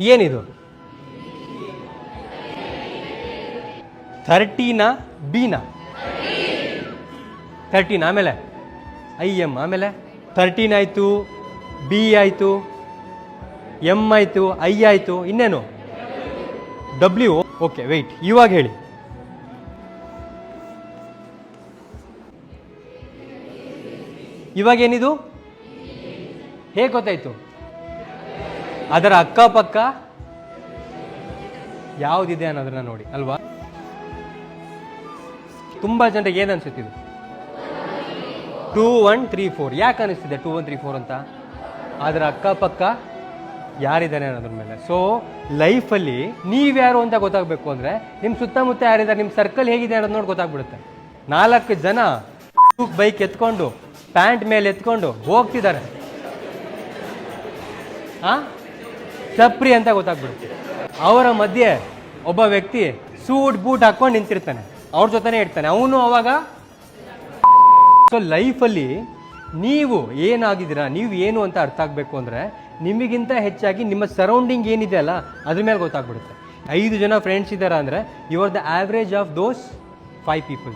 ಏನಿದು? ಥರ್ಟೀನ ಬಿನ? ಥರ್ಟೀನ್ ಆಮೇಲೆ? ಐ ಎಂ ಆಮೇಲೆ? ಥರ್ಟೀನ್ ಆಯಿತು, ಬಿ ಆಯಿತು, ಎಂ ಆಯಿತು, ಐ ಆಯಿತು, ಇನ್ನೇನು? ಡಬ್ಲ್ಯೂ, ಓಕೆ ವೆಯ್ಟ್ ಇವಾಗ ಹೇಳಿ. ಇವಾಗ ಏನಿದು? ಹೇಗೆ ಗೊತ್ತಾಯ್ತು? ಅದರ ಅಕ್ಕಪಕ್ಕ ಯಾವುದಿದೆ ಅನ್ನೋದನ್ನ ನೋಡಿ, ಅಲ್ವಾ? ತುಂಬ ಜನರಿಗೆ ಏನು ಅನ್ಸುತ್ತಿದೆ ಟೂ ಒನ್ ತ್ರೀ ಫೋರ್. ಯಾಕೆ ಅನಿಸ್ತಿದೆ ಟೂ ಒನ್ ತ್ರೀ ಫೋರ್ ಅಂತ? ಅದರ ಅಕ್ಕಪಕ್ಕ ಯಾರಿದ್ದಾರೆ ಅನ್ನೋದ್ರ ಮೇಲೆ. ಸೊ ಲೈಫಲ್ಲಿ ನೀವ್ಯಾರು ಅಂತ ಗೊತ್ತಾಗಬೇಕು ಅಂದರೆ ನಿಮ್ಮ ಸುತ್ತಮುತ್ತ ಯಾರಿದ್ದಾರೆ ನಿಮ್ಮ ಸರ್ಕಲ್ ಹೇಗಿದೆ ಅನ್ನೋದು ನೋಡಿ ಗೊತ್ತಾಗ್ಬಿಡುತ್ತೆ. ನಾಲ್ಕು ಜನ ಬೈಕ್ ಎತ್ಕೊಂಡು ಪ್ಯಾಂಟ್ ಮೇಲೆ ಎತ್ಕೊಂಡು ಹೋಗ್ತಿದ್ದಾರೆ. ಆ? ಚಪ್ರಿ ಅಂತ ಗೊತ್ತಾಗ್ಬಿಡುತ್ತೆ. ಅವರ ಮಧ್ಯೆ ಒಬ್ಬ ವ್ಯಕ್ತಿ ಸೂಟ್, ಬೂಟ್ ಹಾಕೊಂಡು ನಿಂತಿರ್ತಾನೆ. ಅವ್ರ ಜೊತೆನೇ ಇರ್ತಾನೆ. ಅವನು ಅವಾಗ ಸೊ ಲೈಫಲ್ಲಿ ನೀವು ಏನಾಗಿದ್ದೀರಾ, ನೀವು ಏನು ಅಂತ ಅರ್ಥ ಆಗಬೇಕು ಅಂದರೆ ನಿಮಗಿಂತ ಹೆಚ್ಚಾಗಿ ನಿಮ್ಮ ಸರೌಂಡಿಂಗ್ ಏನಿದೆ ಅಲ್ಲ, ಅದ್ರ ಮೇಲೆ ಗೊತ್ತಾಗ್ಬಿಡುತ್ತೆ. ಐದು ಜನ ಫ್ರೆಂಡ್ಸ್ ಇದ್ದಾರೆ ಅಂದರೆ you are the average of those five people